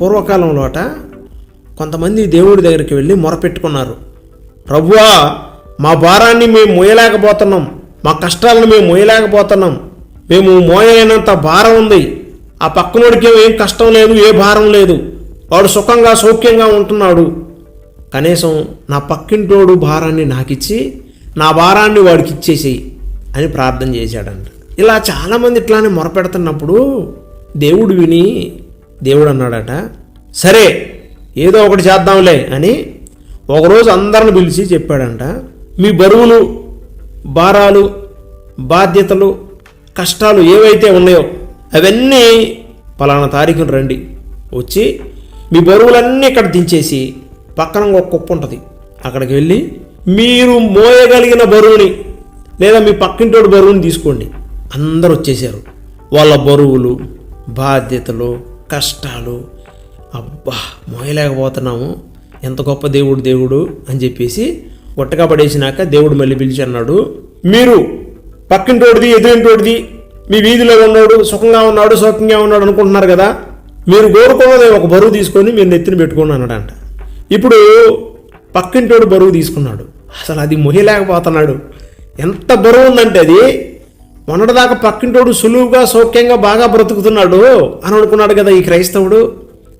పూర్వకాలంలోట కొంతమంది దేవుడి దగ్గరికి వెళ్ళి మొరపెట్టుకున్నారు. ప్రభువా మా భారాన్ని మేము మోయలేకపోతున్నాం. మా కష్టాలను మేము మోయలేకపోతున్నాం. మేము మోయలేనంత భారం ఉంది. ఆ పక్కనోడికి ఏం కష్టం లేదు ఏ భారం లేదు. వాడు సుఖంగా సౌఖ్యంగా ఉంటున్నాడు. కనీసం నా పక్కింటోడు భారాన్ని నాకిచ్చి నా భారాన్ని వాడికి ఇచ్చేసేయి అని ప్రార్థన చేశాడంట. ఇలా చాలామంది ఇట్లానే మొరపెడుతున్నప్పుడు దేవుడు విని దేవుడు అన్నాడట సరే ఏదో ఒకటి చేద్దాంలే అని ఒకరోజు అందరిని పిలిచి చెప్పాడంట. మీ బరువులు భారాలు బాధ్యతలు కష్టాలు ఏవైతే ఉన్నాయో అవన్నీ పలానా తారీఖున రండి. వచ్చి మీ బరువులన్నీ ఇక్కడ దించేసి పక్కన ఒక కుప్ప ఉంటుంది. అక్కడికి వెళ్ళి మీరు మోయగలిగిన బరువుని లేదా మీ పక్కింటోడు బరువుని తీసుకోండి. అందరూ వచ్చేసారు. వాళ్ళ బరువులు బాధ్యతలు కష్టాలు. అబ్బా మోయలేకపోతున్నాము. ఎంత గొప్ప దేవుడు దేవుడు అని చెప్పేసి ఒట్టగా పడేసినాక దేవుడు మళ్ళీ పిలిచి అన్నాడు మీరు పక్కింటోడిది ఎదురింటోడిది మీ వీధిలో ఉన్నాడు సుఖంగా ఉన్నాడు సౌఖ్యంగా ఉన్నాడు అనుకుంటున్నారు కదా? మీరు కోరుకున్నది ఒక బరువు తీసుకొని మీరు నెత్తిన పెట్టుకోండి అన్నాడంట. ఇప్పుడు పక్కింటోడు బరువు తీసుకున్నాడు. అసలు అది మొహిలేకపోతున్నాడు ఎంత బరువు ఉందంటే అది మొన్నటిదాకా పక్కింటోడు సులువుగా సౌఖ్యంగా బాగా బ్రతుకుతున్నాడు అని అనుకున్నాడు కదా ఈ క్రైస్తవుడు.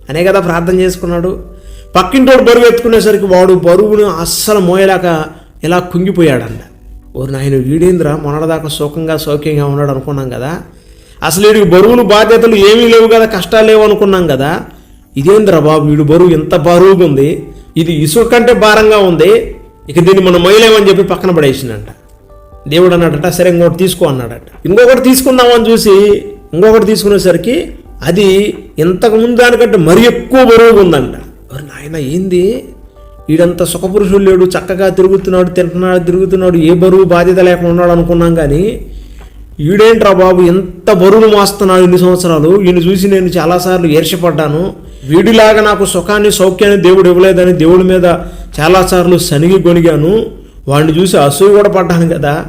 అనే కదా ప్రార్థన చేసుకున్నాడు. పక్కింటోడు బరువు ఎత్తుకునేసరికి వాడు బరువును అస్సలు మోయలేక ఇలా కుంగిపోయాడంట. ఓ నాయన వీడేంద్ర? మొన్నటిదాకా సుఖంగా సౌఖ్యంగా ఉన్నాడు అనుకున్నాం కదా. అసలు వీడికి బరువులు బాధ్యతలు ఏమీ లేవు కదా కష్టాలు లేవు అనుకున్నాం కదా. ఇదేంద్ర బాబు వీడు బరువు ఎంత బరువుగా ఉంది. ఇది ఇసుక కంటే భారంగా ఉంది. ఇక దీన్ని మనం మొయలేమని చెప్పి పక్కన పడేసిందంట దేవుడు అన్నాడట సరే ఇంకొకటి తీసుకో అన్నాడట. ఇంకొకటి తీసుకుందామని చూసి ఇంకొకటి తీసుకునేసరికి అది ఇంతకుముందు దానికంటే మరి ఎక్కువ బరువుగా ఉందంట. మరి నాయన ఏంది? వీడంత సుఖపురుషుడు లేడు చక్కగా తిరుగుతున్నాడు తింటున్నాడు తిరుగుతున్నాడు ఏ బరువు బాధ్యత లేకుండా ఉన్నాడు అనుకున్నాం కానీ ఈడేంట్రా బాబు ఎంత బరువులు మోస్తున్నాడు ఇన్ని సంవత్సరాలు? ఈయన చూసి నేను చాలాసార్లు ఈర్షపడ్డాను వీడిలాగా నాకు సుఖాన్ని సౌఖ్యాన్ని దేవుడు ఇవ్వలేదని దేవుడి మీద చాలాసార్లు శనిగి కొనిగాను వాడిని చూసి అసూయ కూడా పడ్డాను కదా.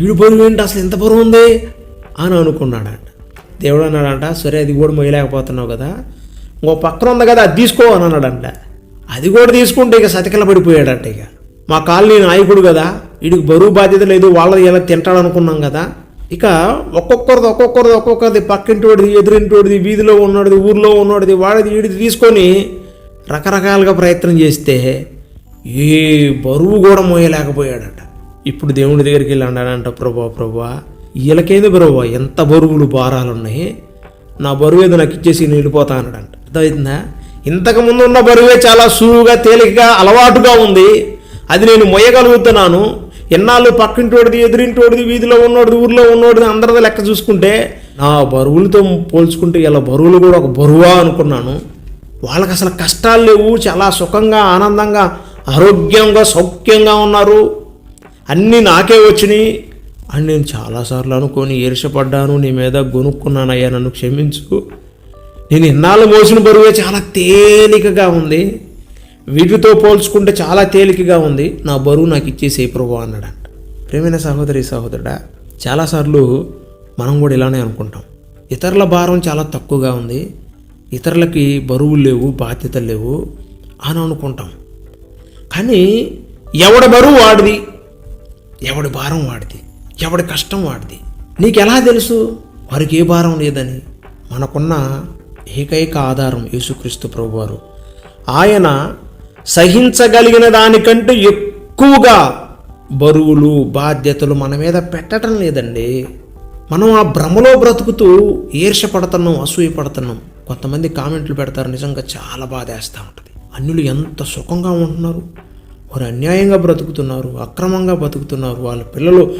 వీడు బరువు ఏంటి అసలు ఎంత బరువు ఉంది? అని అనుకున్నాడంట. దేవుడు అన్నాడంట సరే అది కూడా మొయ్యలేకపోతున్నావు కదా. ఇంకో పక్కన ఉంది కదా అది తీసుకో అని అన్నాడంట. అది కూడా తీసుకుంటే ఇక సతికల పడిపోయాడంట ఇక. మా కాలనీ నాయకుడు కదా వీడికి బరువు బాధ్యత లేదు వాళ్ళది ఎలా తింటాడు అనుకున్నాం కదా. ఇక ఒక్కొక్కరిది ఒక్కొక్కరిది ఒక్కొక్కరిది పక్కింటోడిది ఎదురింటోడిది వీధిలో ఉన్నోడిది ఊర్లో ఉన్నోడిది వాడిది వీడిది తీసుకొని రకరకాలుగా ప్రయత్నం చేస్తే ఏ బరువు కూడా మోయలేకపోయాడట ఇప్పుడు దేవుడి దగ్గరికి వెళ్ళి అన్నాడంట ప్రభా ప్రభా వీళ్ళకేంది ప్రభా? ఎంత బరువులు భారాలు ఉన్నాయి? నా బరువు ఏదో నాకు ఇచ్చేసి నేను వెళ్ళిపోతా అన్నాడంట. అర్థమవుతుందా ఇంతకు ముందు ఉన్న బరువే చాలా సులువుగా తేలికగా అలవాటుగా ఉంది. అది నేను మొయ్యగలుగుతున్నాను. ఎన్నాళ్ళు పక్కింటోడిది ఎదురింటోడిది వీధిలో ఉన్నోడిది ఊర్లో ఉన్నోడిది అందరిది లెక్క చూసుకుంటే నా బరువులతో పోల్చుకుంటే ఇలా బరువులు కూడా ఒక బరువా అనుకున్నాను. వాళ్ళకి అసలు కష్టాలు లేవు చాలా సుఖంగా ఆనందంగా ఆరోగ్యంగా సౌఖ్యంగా ఉన్నారు. అన్నీ నాకే వచ్చినాయి. అని నేను చాలాసార్లు అనుకొని ఈర్షపడ్డాను నీ మీద గొనుక్కున్నానయ్యా నన్ను క్షమించు నేను ఇన్నాళ్ళు మోసిన బరువే చాలా తేలికగా ఉంది. వీటితో పోల్చుకుంటే చాలా తేలికగా ఉంది. నా బరువు నాకు ఇచ్చేసే ప్రభు అన్నాడంట. ప్రేమైన సహోదరి సహోదరుడా చాలాసార్లు మనం కూడా ఇలానే అనుకుంటాం. ఇతరుల భారం చాలా తక్కువగా ఉంది. ఇతరులకి బరువులు లేవు బాధ్యతలు లేవు అని అనుకుంటాం. కానీ ఎవడ బరువు వాడిది? ఎవడి భారం వాడిది ఎవడి కష్టం వాడిది నీకు ఎలా తెలుసు? వారికి ఏ భారం లేదని? మనకున్న ఏకైక ఆధారం యేసుక్రీస్తు ప్రభువారు. ఆయన సహించగలిగిన దానికంటే ఎక్కువగా బరువులు బాధ్యతలు మన మీద పెట్టడం లేదండి. మనం ఆ భ్రమలో బ్రతుకుతూ ఈర్షపడుతున్నాం అసూయ పడుతున్నాం కొంతమంది కామెంట్లు పెడతారు నిజంగా చాలా బాధేస్తూ ఉంటుంది. అన్యులు ఎంత సుఖంగా ఉంటున్నారు? వారు అన్యాయంగా బ్రతుకుతున్నారు అక్రమంగా బతుకుతున్నారు వాళ్ళ పిల్లలు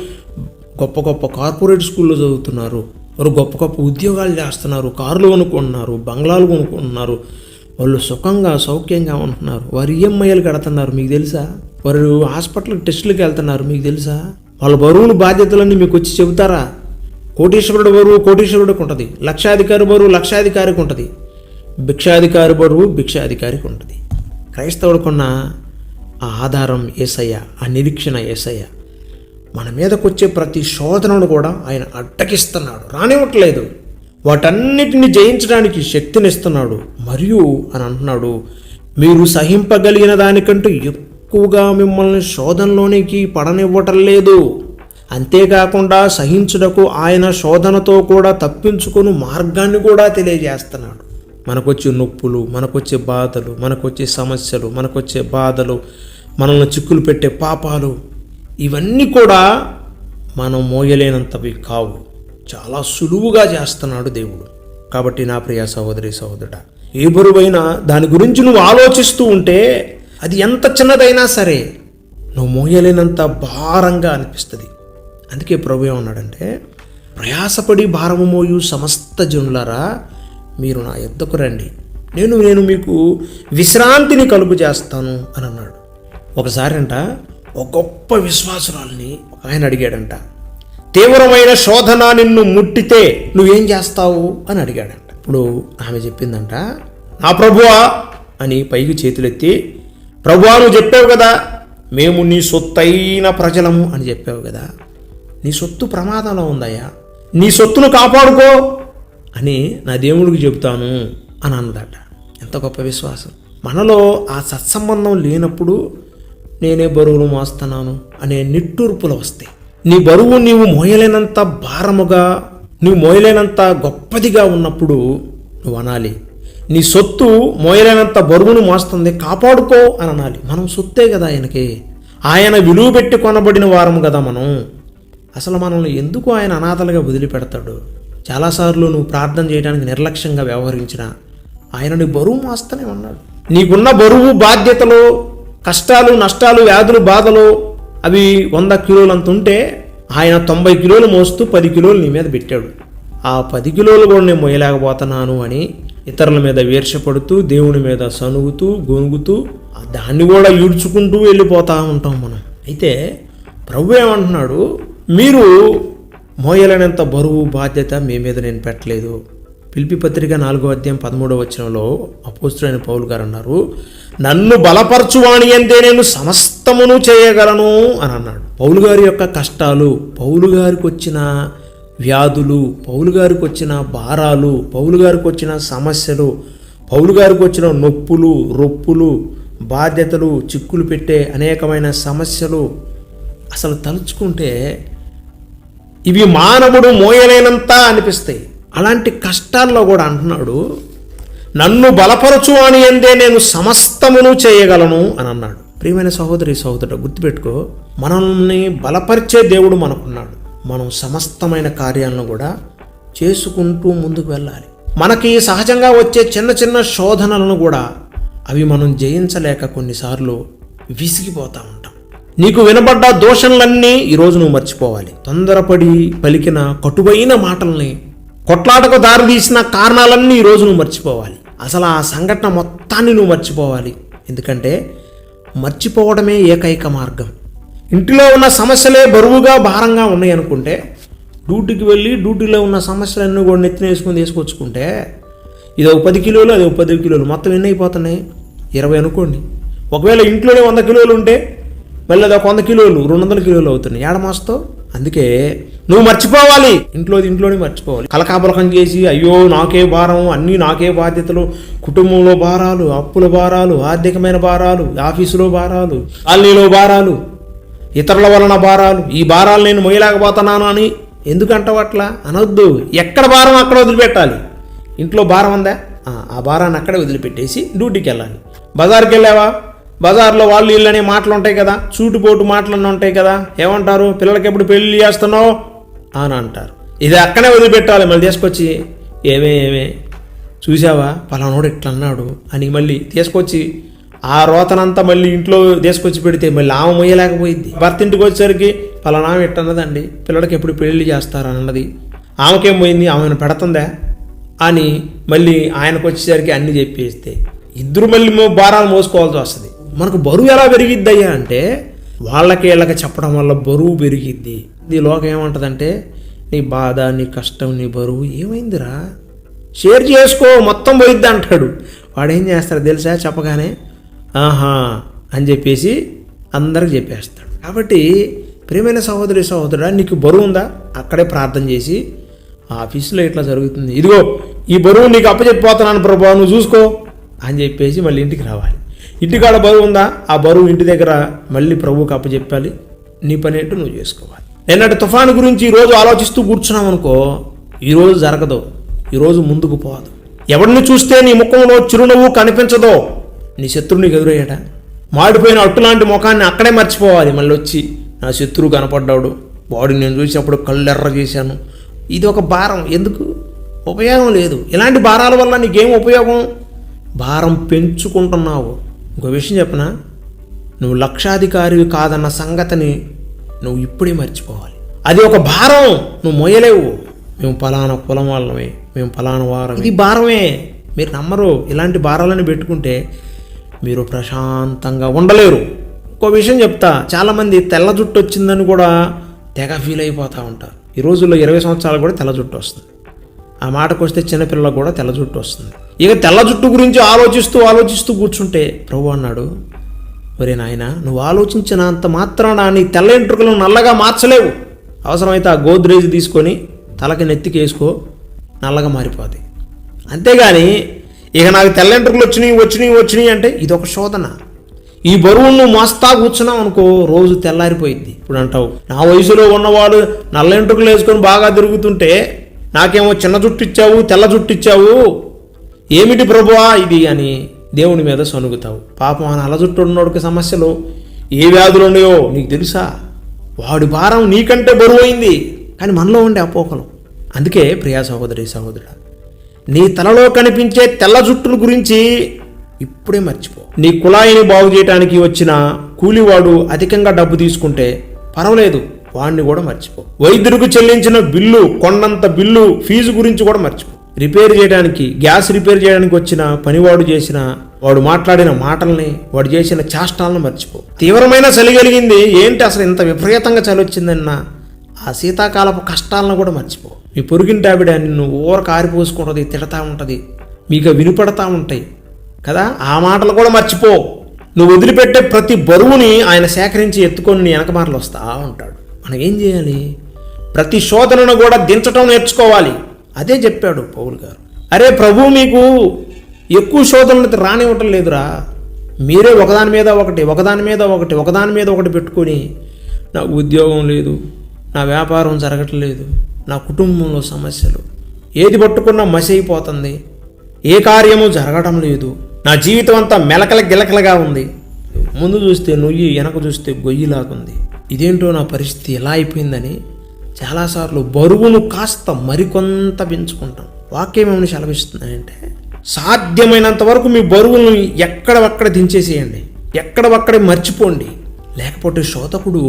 గొప్ప గొప్ప కార్పొరేట్ స్కూల్లో చదువుతున్నారు వారు గొప్ప గొప్ప ఉద్యోగాలు చేస్తున్నారు కార్లు కొనుక్కుంటున్నారు బంగ్లాలు కొనుక్కుంటున్నారు వాళ్ళు సుఖంగా సౌఖ్యంగా ఉంటున్నారు. వారు ఈఎంఐలు కడుతున్నారు మీకు తెలుసా? వారు హాస్పిటల్కి టెస్టులకు వెళ్తున్నారు మీకు తెలుసా? వాళ్ళ బరువులు బాధ్యతలన్నీ మీకు వచ్చి చెబుతారా? కోటీశ్వరుడు బరువు కోటీశ్వరుడికి ఉంటుంది లక్షాధికారి బరువు లక్షాధికారికి ఉంటుంది భిక్షాధికారి బరువు భిక్షాధికారికి ఉంటుంది. క్రైస్తవుడికున్న ఆ ఆధారం ఏసయ్య ఆ నిరీక్షణ ఏసయ్య. మన మీదకొచ్చే ప్రతి శోధనను కూడా ఆయన అడ్డకిస్తున్నాడు రానివ్వట్లేదు. వాటన్నిటిని జయించడానికి శక్తినిస్తున్నాడు. మరియు అని అంటున్నాడు మీరు సహింపగలిగిన దానికంటూ ఎక్కువగా మిమ్మల్ని శోధనలోనికి పడనివ్వటం లేదు అంతేకాకుండా సహించుటకు ఆయన శోధనతో కూడా తప్పించుకుని మార్గాన్ని కూడా తెలియజేస్తున్నాడు. మనకొచ్చే నొప్పులు మనకొచ్చే బాధలు మనకొచ్చే సమస్యలు మనకొచ్చే బాధలు మనల్ని చిక్కులు పెట్టే పాపాలు ఇవన్నీ కూడా మనం మోయలేనంతవి కావు. చాలా సులువుగా చేస్తున్నాడు దేవుడు. కాబట్టి నా ప్రియ సహోదరి సహోదరుడ ఏ బరువైనా దాని గురించి నువ్వు ఆలోచిస్తూ ఉంటే అది ఎంత చిన్నదైనా సరే నువ్వు మోయలేనంత భారంగా అనిపిస్తుంది. అందుకే ప్రభు ఏమన్నాడంటే ప్రయాసపడి భారము మోయు సమస్త జనులారా మీరు నా ఎద్దకు రండి. నేను నేను మీకు విశ్రాంతిని కలుగు చేస్తాను అని అన్నాడు. ఒకసారి అంట ఒక గొప్ప విశ్వాసురాల్ని ఆయన అడిగాడంట తీవ్రమైన శోధన నిన్ను ముట్టితే నువ్వేం చేస్తావు? అని అడిగాడంట. ఇప్పుడు ఆమె చెప్పిందంట నా ప్రభువా అని పైకి చేతులెత్తి ప్రభువా నువ్వు చెప్పావు కదా మేము నీ సొత్తైన ప్రజలము అని చెప్పావు కదా. నీ సొత్తు ప్రమాదంలో ఉందయ్యా. నీ సొత్తును కాపాడుకో. అని నా దేవుడికి చెబుతాను అని అన్నదట. ఎంత గొప్ప విశ్వాసం. మనలో ఆ సత్సంబంధం లేనప్పుడు నేనే బరువులు మోస్తున్నాను అనే నిట్టూర్పులు వస్తాయి. నీ బరువు నీవు మోయలేనంత భారముగా నీవు మోయలేనంత గొప్పదిగా ఉన్నప్పుడు నువ్వు అనాలి. నీ సొత్తు మోయలేనంత బరువును మోస్తుంది కాపాడుకో అని అనాలి. మనం సొత్తే కదా ఆయనకి. ఆయన విలువ పెట్టి కొనబడిన వారము కదా మనం. అసలు మనల్ని ఎందుకు ఆయన అనాథలుగా వదిలిపెడతాడు? చాలాసార్లు నువ్వు ప్రార్థన చేయడానికి నిర్లక్ష్యంగా వ్యవహరించిన ఆయన నీ బరువు మోస్తూనే ఉన్నాడు నీకున్న బరువు బాధ్యతలు కష్టాలు నష్టాలు వ్యాధులు బాధలు అవి వంద కిలోలు అంత ఉంటే ఆయన తొంభై కిలోలు మోస్తూ పది కిలోలు నీ మీద పెట్టాడు. ఆ పది కిలోలు కూడా నేను మోయలేకపోతున్నాను అని ఇతరుల మీద వీర్షపడుతూ దేవుని మీద సనుగుతూ గొనుగుతూ ఆ దాన్ని కూడా ఈడ్చుకుంటూ వెళ్ళిపోతూ ఉంటాం మనం. అయితే ప్రభు ఏమంటున్నాడు? మీరు మోయలేనంత బరువు బాధ్యత మీ మీద నేను పెట్టలేదు. పిలిపి పత్రిక నాలుగో అధ్యాయం పదమూడవ వచనంలో అపోస్తుడైన పౌలు గారు అన్నారు నన్ను బలపరచువాణి అంటే నేను సమస్తమును చేయగలను అని అన్నాడు. పౌలు గారి యొక్క కష్టాలు పౌలు గారికి వచ్చిన వ్యాధులు పౌలు గారికి వచ్చిన భారాలు పౌలు గారికి వచ్చిన సమస్యలు పౌలు గారికి వచ్చిన నొప్పులు రొప్పులు బాధ్యతలు చిక్కులు పెట్టే అనేకమైన సమస్యలు అసలు తలుచుకుంటే ఇవి మానవుడు మోయలేనంత అనిపిస్తాయి. అలాంటి కష్టాల్లో కూడా అంటున్నాడు నన్ను బలపరచు అని అందే నేను సమస్తమును చేయగలను అని అన్నాడు. ప్రియమైన సహోదరి సహోదరుడు గుర్తుపెట్టుకో మనల్ని బలపరిచే దేవుడు మనకున్నాడు. మనం సమస్తమైన కార్యాలను కూడా చేసుకుంటూ ముందుకు వెళ్ళాలి. మనకి సహజంగా వచ్చే చిన్న చిన్న శోధనలను కూడా అవి మనం జయించలేక కొన్నిసార్లు విసిగిపోతూ నీకు వినబడ్డ దోషంలన్నీ ఈరోజు నువ్వు మర్చిపోవాలి. తొందరపడి పలికిన కటువైన మాటల్ని కొట్లాటకు దారితీసిన కారణాలన్నీ ఈరోజు నువ్వు మర్చిపోవాలి. అసలు ఆ సంఘటన మొత్తాన్ని నువ్వు మర్చిపోవాలి. ఎందుకంటే మర్చిపోవడమే ఏకైక మార్గం. ఇంటిలో ఉన్న సమస్యలే బరువుగా భారంగా ఉన్నాయి అనుకుంటే డ్యూటీకి వెళ్ళి డ్యూటీలో ఉన్న సమస్యలన్నీ కూడా నెత్తిన వేసుకొని తీసుకొచ్చుకుంటే ఇది ఒక పది కిలోలు అది ఒక పది కిలోలు మొత్తం ఎన్ని అయిపోతున్నాయి? ఇరవై అనుకోండి. ఒకవేళ ఇంట్లోనే వంద కిలోలు ఉంటే మళ్ళీ అది ఒక వంద కిలోలు రెండు వందల కిలోలు అవుతున్నాయి. ఏడ మోస్తావు అందుకే నువ్వు మర్చిపోవాలి. ఇంట్లో ఇంట్లోనే మర్చిపోవాలి. కలకాపలకం చేసి అయ్యో నాకే భారం అన్నీ నాకే బాధ్యతలు కుటుంబంలో భారాలు అప్పుల భారాలు ఆర్థికమైన భారాలు ఆఫీసులో భారాలు కాలనీలో భారాలు ఇతరుల వలన భారాలు ఈ భారాలు నేను మొయ్యలేకపోతున్నాను అని ఎందుకంటావు అట్లా? అనొద్దు. ఎక్కడ భారం అక్కడ వదిలిపెట్టాలి? ఇంట్లో భారం ఉందా? ఆ, ఆ భారాన్ని అక్కడే వదిలిపెట్టేసి డ్యూటీకి వెళ్ళాలి. బజార్కి వెళ్ళావా? బజార్లో వాళ్ళు వీళ్ళు అనే మాటలు ఉంటాయి కదా చూటుపోటు మాటలన్నీ ఉంటాయి కదా. ఏమంటారు? పిల్లలకి ఎప్పుడు పెళ్ళి చేస్తున్నావు? అని అంటారు. ఇది అక్కడే వదిలిపెట్టాలి మళ్ళీ తీసుకొచ్చి. ఏమే ఏమే? చూసావా పలానోడు ఇట్లా అన్నాడు అని మళ్ళీ తీసుకొచ్చి ఆ రోతనంతా మళ్ళీ ఇంట్లో తీసుకొచ్చి పెడితే మళ్ళీ ఆమె మొయ్యలేకపోయింది. భర్త ఇంటికి వచ్చేసరికి పలానా ఆమె ఇట్టన్నదండి పిల్లలకి ఎప్పుడు పెళ్ళి చేస్తారు అన్నది. ఆమెకేం పోయింది? ఆమెను పెడుతుందా? అని మళ్ళీ ఆయనకు వచ్చేసరికి అన్ని చెప్పేస్తే ఇద్దరు మళ్ళీ భారాలు మోసుకోవాల్సి వస్తుంది. మనకు బరువు ఎలా పెరిగిద్ది అయ్యా అంటే వాళ్ళకి వీళ్ళకి చెప్పడం వల్ల బరువు పెరిగిద్ది. ఈ లోకం ఏమంటదంటే నీ బాధ నీ కష్టం నీ బరువు ఏమైందిరా? షేర్ చేసుకో మొత్తం పోయిద్ది అంటాడు. వాడు ఏం చేస్తాడు తెలుసా చెప్పగానే? ఆహా అని చెప్పేసి అందరికి చెప్పేస్తాడు. కాబట్టి ప్రియమైన సహోదరి సహోదరుడా నీకు బరువు ఉందా? అక్కడే ప్రార్థన చేసి ఆఫీసులో ఇట్లా జరుగుతుంది. ఇదిగో ఈ బరువు నీకు అప్పచెప్పిపోతున్నాను ప్రభావ నువ్వు చూసుకో. అని చెప్పేసి మళ్ళీ ఇంటికి రావాలి. ఇంటికాడ బరువు ఉందా? ఆ బరువు ఇంటి దగ్గర మళ్ళీ ప్రభువుకి అప్పచెప్పాలి నీ పని ఏంటో నువ్వు చేసుకోవాలి. నిన్నటి తుఫాను గురించి ఈరోజు ఆలోచిస్తూ కూర్చున్నాం అనుకో ఈరోజు జరగదు. ఈరోజు ముందుకు పోదు. ఎవరిని చూస్తే నీ ముఖంలో చిరునవ్వు కనిపించదో? నీ శత్రువు నీకు ఎదురయ్యాట మాడిపోయిన అట్టులాంటి ముఖాన్ని అక్కడే మర్చిపోవాలి. మళ్ళీ వచ్చి నా శత్రువు కనపడ్డాడు. బాడీ నేను చూసినప్పుడు కళ్ళు ఎర్ర చేశాను. ఇది ఒక భారం. ఎందుకు? ఉపయోగం లేదు. ఇలాంటి భారాల వల్ల నీకేం ఉపయోగం? భారం పెంచుకుంటున్నావు. ఇంకో విషయం చెప్పనా? నువ్వు లక్షాధికారివి కాదన్న సంగతిని నువ్వు ఇప్పుడే మర్చిపోవాలి. అది ఒక భారం. నువ్వు మోయలేవు మేము ఫలానా కులం వాళ్ళమే. మేము ఫలానా వారం ఇది భారమే. మీరు నమ్మరు. ఇలాంటి భారాలను పెట్టుకుంటే మీరు ప్రశాంతంగా ఉండలేరు. ఇంకో విషయం చెప్తా. చాలామంది తెల్ల జుట్టు వచ్చిందని కూడా తెగ ఫీల్ అయిపోతూ ఉంటారు. ఈ రోజుల్లో ఇరవై సంవత్సరాలు కూడా తెల్ల జుట్టు వస్తుంది. ఆ మాటకు వస్తే చిన్నపిల్లలకు కూడా తెల్ల జుట్టు వస్తుంది. ఇక తెల్ల జుట్టు గురించి ఆలోచిస్తూ ఆలోచిస్తూ కూర్చుంటే ప్రభు అన్నాడు ఒరే నాయన నువ్వు ఆలోచించినంత మాత్రాన నీ తెల్ల ఎంట్రుకలను నల్లగా మార్చలేవు. అవసరమైతే ఆ గోద్రేజ్ తీసుకొని తలకి నెత్తికేసుకో నల్లగా మారిపోతుంది అంతేగాని ఇక నాకు తెల్ల ఎంట్రుకలు వచ్చినాయి వచ్చినాయి వచ్చినాయి అంటే ఇది ఒక శోధన. ఈ బరువును నువ్వు మస్తా కూర్చున్నావు అనుకో రోజు తెల్లారిపోయింది ఇప్పుడు అంటావు నా వయసులో ఉన్నవాడు నల్ల ఎంట్రుకలు వేసుకొని బాగా తిరుగుతుంటే నాకేమో చిన్న జుట్టు ఇచ్చావు తెల్ల జుట్టు ఇచ్చావు ఏమిటి ప్రభువా ఇది అని దేవుని మీద సనుగుతావు పాపం ఆ నల్ల జుట్టు ఉన్నోడికి సమస్యలు ఏ వ్యాధులు ఉన్నాయో నీకు తెలుసా? వాడి భారం నీకంటే బరువైంది. కానీ మనలో ఉండే అపోకలు. అందుకే ప్రియా సహోదరి సహోదరుడు నీ తలలో కనిపించే తెల్ల జుట్టుల గురించి ఇప్పుడే మర్చిపో. నీ కుళాయిని బాగు చేయడానికి వచ్చిన కూలివాడు అధికంగా డబ్బు తీసుకుంటే పర్వాలేదు. వాడిని కూడా మర్చిపో. వైద్యుడికి చెల్లించిన బిల్లు కొండంత బిల్లు ఫీజు గురించి కూడా మర్చిపో. రిపేర్ చేయడానికి గ్యాస్ రిపేర్ చేయడానికి వచ్చిన పనివాడు చేసిన వాడు మాట్లాడిన మాటల్ని వాడు చేసిన చేష్టాలను మర్చిపో. తీవ్రమైన చలి కలిగింది. ఏంటి అసలు ఇంత విపరీతంగా చలి వచ్చిందన్న ఆ శీతాకాలపు కష్టాలను కూడా మర్చిపో. మీ పొరుగింటి ఆవిడ నిన్ను ఊర కారిపోసుకుంటుంది తిడతా ఉంటుంది మీకు వినిపడతా ఉంటాయి కదా? ఆ మాటలు కూడా మర్చిపో. నువ్వు వదిలిపెట్టే ప్రతి బరువుని ఆయన సేకరించి ఎత్తుకొని నీ వెనకమాటలు వస్తా ఉంటాడు. మనం ఏం చేయాలి? ప్రతి శోధనను కూడా దించటం నేర్చుకోవాలి. అదే చెప్పాడు పౌలు గారు. అరే ప్రభు మీకు ఎక్కువ శోధనలు రానివ్వటం లేదురా. మీరే ఒకదాని మీద ఒకటి ఒకదాని మీద ఒకటి ఒకదాని మీద ఒకటి పెట్టుకొని నాకు ఉద్యోగం లేదు నా వ్యాపారం జరగట్లేదు నా కుటుంబంలో సమస్యలు ఏది పట్టుకున్నా మసి అయిపోతుంది ఏ కార్యము జరగడం లేదు నా జీవితం అంతా మెలకల గిలకలుగా ఉంది. ముందు చూస్తే నొయ్యి వెనక చూస్తే గొయ్యిలాగుంది. ఇదేంటో నా పరిస్థితి ఎలా అయిపోయిందని చాలాసార్లు బరువును కాస్త మరికొంత పెంచుకుంటాం. వాక్యం ఏమని సెలవిస్తుందంటే సాధ్యమైనంత వరకు మీ బరువులను ఎక్కడవక్కడ దించేసేయండి. ఎక్కడవక్కడే మర్చిపోండి. లేకపోతే శోతకుడు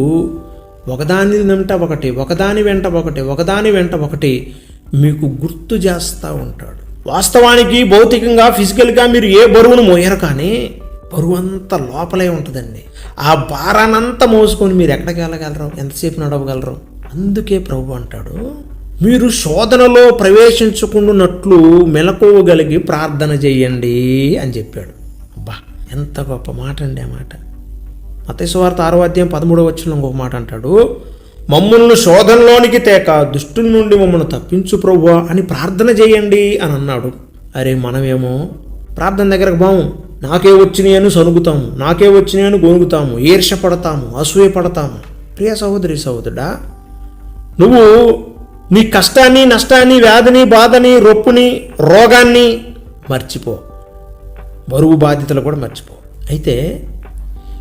ఒకదాని వెంట ఒకటి ఒకదాని వెంట ఒకటి ఒకదాని వెంట ఒకటి మీకు గుర్తు చేస్తూ ఉంటాడు. వాస్తవానికి భౌతికంగా ఫిజికల్గా మీరు ఏ బరువును మోయరు కానీ బరువు అంతా లోపలే ఉంటుందండి. ఆ భారానంతా మోసుకొని మీరు ఎక్కడికి వెళ్ళగలరు? ఎంతసేపు నడవగలరు? అందుకే ప్రభు అంటాడు మీరు శోధనలో ప్రవేశించుకున్నట్లు మెలకువగలిగి ప్రార్థన చేయండి అని చెప్పాడు. అబ్బా ఎంత గొప్ప మాట అండి ఆ మాట. మతేశ్వార్త ఆరో అధ్యాయం పదమూడవ వచ్చిన ఇంకొక మాట అంటాడు మమ్మల్ని శోధనలోనికి తేక దుష్టుల నుండి మమ్మల్ని తప్పించు ప్రభువా అని ప్రార్థన చేయండి అని అన్నాడు. అరే మనమేమో ప్రార్థన దగ్గరకు బాము నాకే వచ్చినాయి అని సనుగుతాము నాకే వచ్చినాయి అని గొనుగుతాము ఈర్ష పడతాము అసూయ పడతాము ప్రియ సహోదరి సహోదరుడా నువ్వు నీ కష్టాన్ని నష్టాన్ని వ్యాధిని బాధని రొప్పుని రోగాన్ని మర్చిపో. బరువు బాధ్యతలు కూడా మర్చిపో. అయితే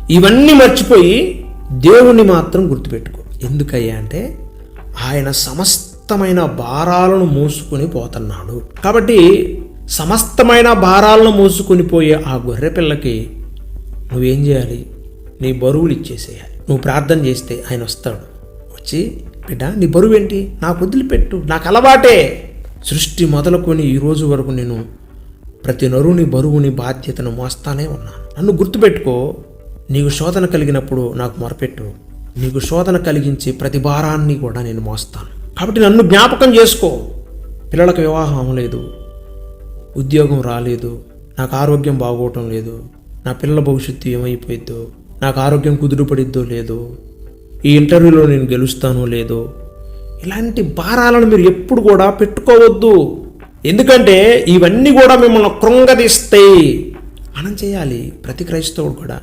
ఇవన్నీ మర్చిపోయి దేవుణ్ణి మాత్రం గుర్తుపెట్టుకో. ఎందుకయ్యా అంటే ఆయన సమస్తమైన భారాలను మోసుకొని పోతున్నాడు. కాబట్టి సమస్తమైన భారాలను మోసుకొని పోయే ఆ గొర్రె పిల్లకి నువ్వేం చేయాలి? నీ బరువులు ఇచ్చేసేయాలి. నువ్వు ప్రార్థన చేస్తే ఆయన వస్తాడు. వచ్చి బిడ్డ నీ బరువు ఏంటి నాకు వదిలిపెట్టు. నాకు అలవాటే. సృష్టి మొదలుకొని ఈ రోజు వరకు నేను ప్రతి నరుని బరువుని బాధ్యతను మోస్తానే ఉన్నాను. నన్ను గుర్తుపెట్టుకో. నీకు శోధన కలిగినప్పుడు నాకు మొరపెట్టు. నీకు శోధన కలిగించే ప్రతి భారాన్ని కూడా నేను మోస్తాను. కాబట్టి నన్ను జ్ఞాపకం చేసుకో. పిల్లలకు వివాహం అవ్వలేదు ఉద్యోగం రాలేదు నాకు ఆరోగ్యం బాగోవటం లేదు నా పిల్లల భవిష్యత్తు ఏమైపోయిద్దో నాకు ఆరోగ్యం కుదురుపడిద్దో లేదో ఈ ఇంటర్వ్యూలో నేను గెలుస్తానో లేదో ఇలాంటి భారాలను మీరు ఎప్పుడు కూడా పెట్టుకోవద్దు. ఎందుకంటే ఇవన్నీ కూడా మిమ్మల్ని కృంగదీస్తాయి. మనం చేయాలి ప్రతి క్రైస్తవుడు కూడా.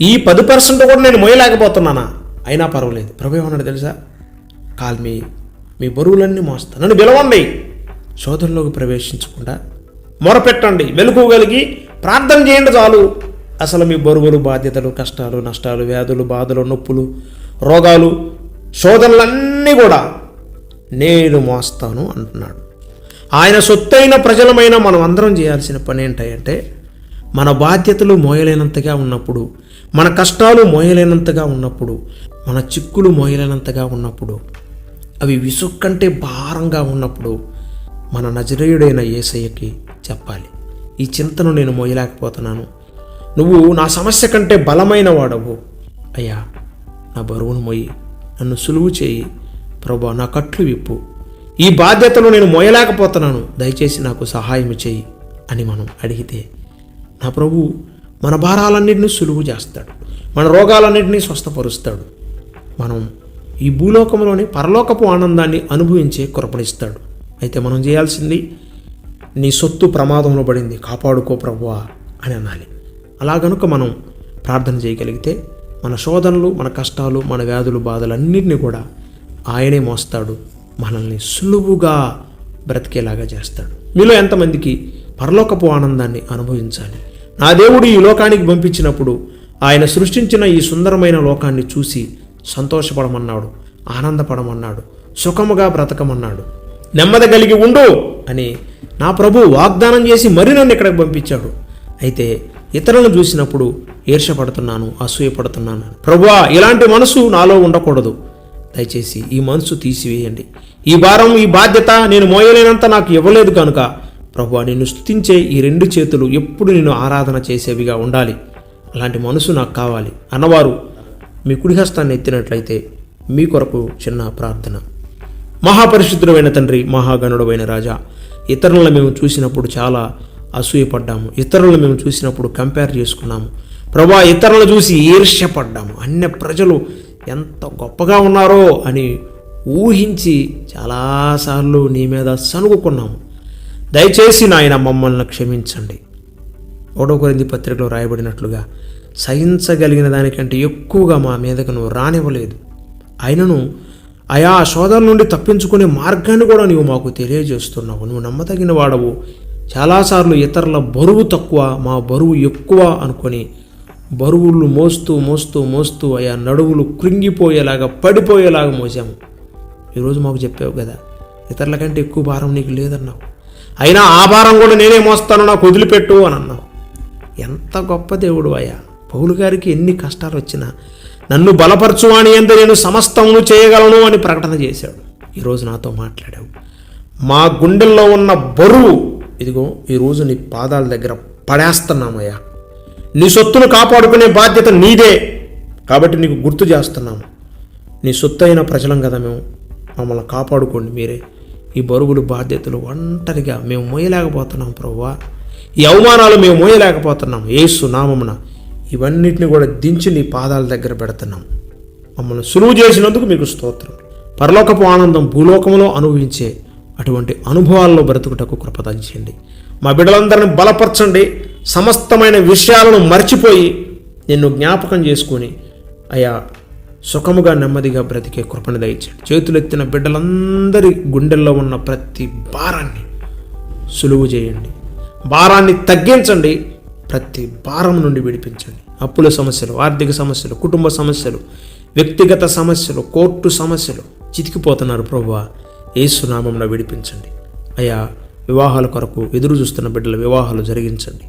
ఈ పది పర్సెంట్ కూడా నేను మోయలేకపోతున్నానా? అయినా పర్వాలేదు. ప్రభు ఏమన్నాడు తెలుసా? కాల్ మీ మీ బరువులన్నీ మోస్తా. నన్ను పిలవండి. శోధనలోకి ప్రవేశించకుండా మొరపెట్టండి వెలుకోగలిగి ప్రార్థన చేయండి చాలు. అసలు మీ బరువులు బాధ్యతలు కష్టాలు నష్టాలు వ్యాధులు బాధలు నొప్పులు రోగాలు శోధనలన్నీ కూడా నేను మోస్తాను అంటున్నాడు. ఆయన సొత్తైన ప్రజలమైన మనం అందరం చేయాల్సిన పని ఏంటంటే మన బాధ్యతలు మోయలేనంతగా ఉన్నప్పుడు మన కష్టాలు మోయలేనంతగా ఉన్నప్పుడు మన చిక్కులు మోయలేనంతగా ఉన్నప్పుడు అవి విసుక్కంటే భారంగా ఉన్నప్పుడు మన నజరేయుడైన ఏసయ్యకి చెప్పాలి. ఈ చింతను నేను మోయలేకపోతున్నాను. నువ్వు నా సమస్య కంటే బలమైన వాడవు అయ్యా నా బరువును మోయి నన్ను సులువు చేయి. ప్రభా నా కట్లు విప్పు. ఈ బాధ్యతను నేను మోయలేకపోతున్నాను. దయచేసి నాకు సహాయం చేయి అని మనం అడిగితే నా ప్రభు మన భారాలన్నింటినీ సులువు చేస్తాడు. మన రోగాలన్నింటినీ స్వస్థపరుస్తాడు. మనం ఈ భూలోకంలోని పరలోకపు ఆనందాన్ని అనుభవించే కృపణిస్తాడు. అయితే మనం చేయాల్సింది నీ సొత్తు ప్రమాదంలో పడింది కాపాడుకో ప్రభువా అని అనాలి. అలా గనుక మనం ప్రార్థన చేయగలిగితే మన శోధనలు మన కష్టాలు మన వ్యాధులు బాధలన్నింటినీ కూడా ఆయనే మోస్తాడు మనల్ని సులువుగా బ్రతికేలాగా చేస్తాడు. మీలో ఎంతమందికి పరలోకపు ఆనందాన్ని అనుభవించాలి? నా దేవుడు ఈ లోకానికి పంపించినప్పుడు ఆయన సృష్టించిన ఈ సుందరమైన లోకాన్ని చూసి సంతోషపడమన్నాడు ఆనందపడమన్నాడు సుఖముగా బ్రతకమన్నాడు. నెమ్మది కలిగి ఉండు. అని నా ప్రభు వాగ్దానం చేసి మరి నన్ను ఇక్కడికి పంపించాడు. అయితే ఇతరులను చూసినప్పుడు ఈర్షపడుతున్నాను అసూయపడుతున్నాను. ప్రభువా ఇలాంటి మనసు నాలో ఉండకూడదు. దయచేసి ఈ మనసు తీసివేయండి. ఈ భారం ఈ బాధ్యత నేను మోయలేనంత నాకు ఇవ్వలేదు కనుక ప్రభు నిన్ను స్తుతించే ఈ రెండు చేతులు ఎప్పుడు నేను ఆరాధన చేసేవిగా ఉండాలి. అలాంటి మనసు నాకు కావాలి. అన్నవారు మీ కుడిహస్తాన్ని ఎత్తినట్లయితే మీ కొరకు చిన్న ప్రార్థన. మహాపరిశుద్ధుడమైన తండ్రి మహాగణుడమైన రాజా ఇతరులను మేము చూసినప్పుడు చాలా అసూయపడ్డాము. ఇతరులను మేము చూసినప్పుడు కంపేర్ చేసుకున్నాము. ప్రభా ఇతరులను చూసి ఈర్ష్యపడ్డాము. అన్య ప్రజలు ఎంత గొప్పగా ఉన్నారో అని ఊహించి చాలాసార్లు నీ మీద సనుగుకున్నాము దయచేసి నాయన మమ్మల్ని క్షమించండి. ఒకటో కొరింది పత్రికలో రాయబడినట్లుగా సహించగలిగిన దానికంటే ఎక్కువగా మా మీదకు నువ్వు రానివ్వలేదు. అయినను ఆయా శోధన నుండి తప్పించుకునే మార్గాన్ని కూడా నీవు మాకు తెలియజేస్తున్నావు. నువ్వు నమ్మదగిన వాడవు. చాలాసార్లు ఇతరుల బరువు తక్కువ మా బరువు ఎక్కువ అనుకొని బరువులు మోస్తూ మోస్తూ మోస్తూ అయా నడువులు కృంగిపోయేలాగా పడిపోయేలాగా మోసాము. ఈరోజు మాకు చెప్పావు కదా ఇతరుల కంటే ఎక్కువ భారం నీకు లేదన్నావు. అయినా ఆ భారం కూడా నేనే మోస్తాను నాకు వదిలిపెట్టు అని అన్నావు. ఎంత గొప్ప దేవుడు అయ్యా పౌలు గారికి ఎన్ని కష్టాలు వచ్చినా నన్ను బలపరచువాని ఎంత నేను సమస్తమును చేయగలను అని ప్రకటన చేశాడు. ఈరోజు నాతో మాట్లాడావు. మా గుండెల్లో ఉన్న బరువు ఇదిగో ఈరోజు నీ పాదాల దగ్గర పడేస్తున్నామయ్యా. నీ సొత్తును కాపాడుకునే బాధ్యత నీదే. కాబట్టి నీకు గుర్తు చేస్తున్నాము నీ సొత్తు అయిన ప్రజలం కదా మేము. మమ్మల్ని కాపాడుకోండి మీరే. ఈ బరువులు బాధ్యతలు ఒంటరిగా మేము మోయలేకపోతున్నాం ప్రభువా ఈ అవమానాలు మేము మోయలేకపోతున్నాం. ఏసు నామమున ఇవన్నిటిని కూడా దించి నీ పాదాల దగ్గర పెడుతున్నాం. మమ్మల్ని సులువు చేసినందుకు మీకు స్తోత్రం. పరలోకపు ఆనందం భూలోకంలో అనుభవించే అటువంటి అనుభవాల్లో బ్రతుకుటకు కృపదించండి మా బిడ్డలందరిని బలపరచండి. సమస్తమైన విషయాలను మర్చిపోయి నిన్ను జ్ఞాపకం చేసుకొని అయా సుఖముగా నెమ్మదిగా బ్రతికే కృపను దయచండి చేతులెత్తిన బిడ్డలందరి గుండెల్లో ఉన్న ప్రతి భారాన్ని సులువు చేయండి. భారాన్ని తగ్గించండి. ప్రతి భారం నుండి విడిపించండి. అప్పుల సమస్యలు ఆర్థిక సమస్యలు కుటుంబ సమస్యలు వ్యక్తిగత సమస్యలు కోర్టు సమస్యలు చితికిపోతున్నారు ప్రభువా. ఏసునామంలో విడిపించండి. అయా వివాహాల కొరకు ఎదురు చూస్తున్న బిడ్డల వివాహాలు జరిగించండి.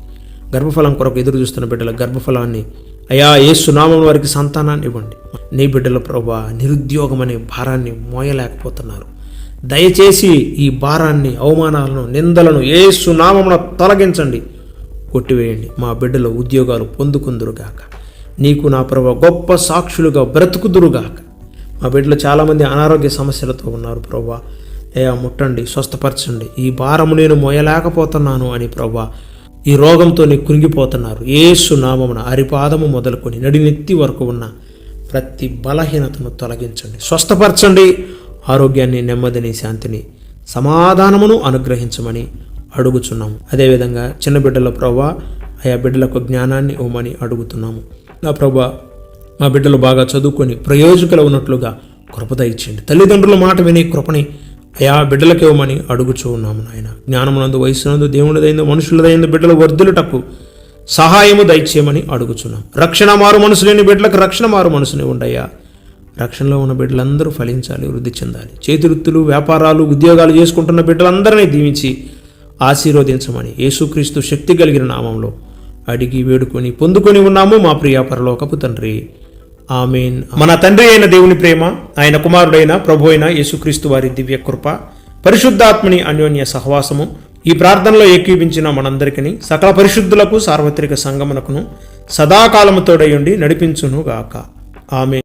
గర్భఫలం కొరకు ఎదురు చూస్తున్న బిడ్డల గర్భఫలాన్ని అయా ఏసునామం వారికి సంతానాన్ని ఇవ్వండి. నీ బిడ్డల ప్రభా నిరుద్యోగం అనే భారాన్ని మోయలేకపోతున్నారు. దయచేసి ఈ భారాన్ని అవమానాలను నిందలను ఏసునామమున తొలగించండి. కొట్టివేయండి. మా బిడ్డలు ఉద్యోగాలు పొందుకుందురుగాక. నీకు నా ప్రభ గొప్ప సాక్షులుగా బ్రతుకుదురుగాక. మా బిడ్డలు చాలామంది అనారోగ్య సమస్యలతో ఉన్నారు ప్రభా. అయ్యా ముట్టండి స్వస్థపరచండి. ఈ భారము నేను మోయలేకపోతున్నాను అని ప్రభా. ఈ రోగంతో నీ కృంగిపోతున్నారు. ఏసు నామమున అరిపాదము మొదలుకొని నడినెత్తి వరకు ఉన్న ప్రతి బలహీనతను తొలగించండి. స్వస్థపరచండి. ఆరోగ్యాన్ని నెమ్మదిని శాంతిని సమాధానమును అనుగ్రహించమని అడుగుచున్నాము. అదేవిధంగా చిన్న బిడ్డల ప్రభా ఆయా బిడ్డలకు జ్ఞానాన్ని ఇవ్వమని అడుగుతున్నాము. నా ప్రభా మా బిడ్డలు బాగా చదువుకొని ప్రయోజకులు ఉన్నట్లుగా కృపద ఇచ్చేయండి తల్లిదండ్రుల మాట విని కృపని అయా బిడ్డలకు ఇవ్వమని అడుగుచూ ఉన్నాము నాయన. జ్ఞానమునందు వయసునందు దేవునిదైందు మనుషులదైందు బిడ్డల వర్ధులుటకు సహాయము దయచేయమని అడుగుచున్నాం. రక్షణ మారు మనసు లేని బిడ్డలకు రక్షణ మారు మనసుని ఉండయ్యా. రక్షణలో ఉన్న బిడ్డలందరూ ఫలించాలి వృద్ధి చెందాలి. చేతివృత్తులు వ్యాపారాలు ఉద్యోగాలు చేసుకుంటున్న బిడ్డలందరినీ దీవించి ఆశీర్వదించమని యేసుక్రీస్తు శక్తి కలిగిన నామంలో అడిగి వేడుకొని పొందుకొని ఉన్నాము మా ప్రియ పరలోకపు తండ్రి. ఆమెన్. మన తండ్రి అయిన దేవుని ప్రేమ ఆయన కుమారుడైన ప్రభు అయిన యేసుక్రీస్తు వారి దివ్య కృప పరిశుద్ధాత్మని అన్యోన్య సహవాసము ఈ ప్రార్థనలో ఏకీపించిన మనందరికీ సకల పరిశుద్ధులకు సార్వత్రిక సంగమనకును సదాకాలముతోడయుండి నడిపించును గాక ఆమె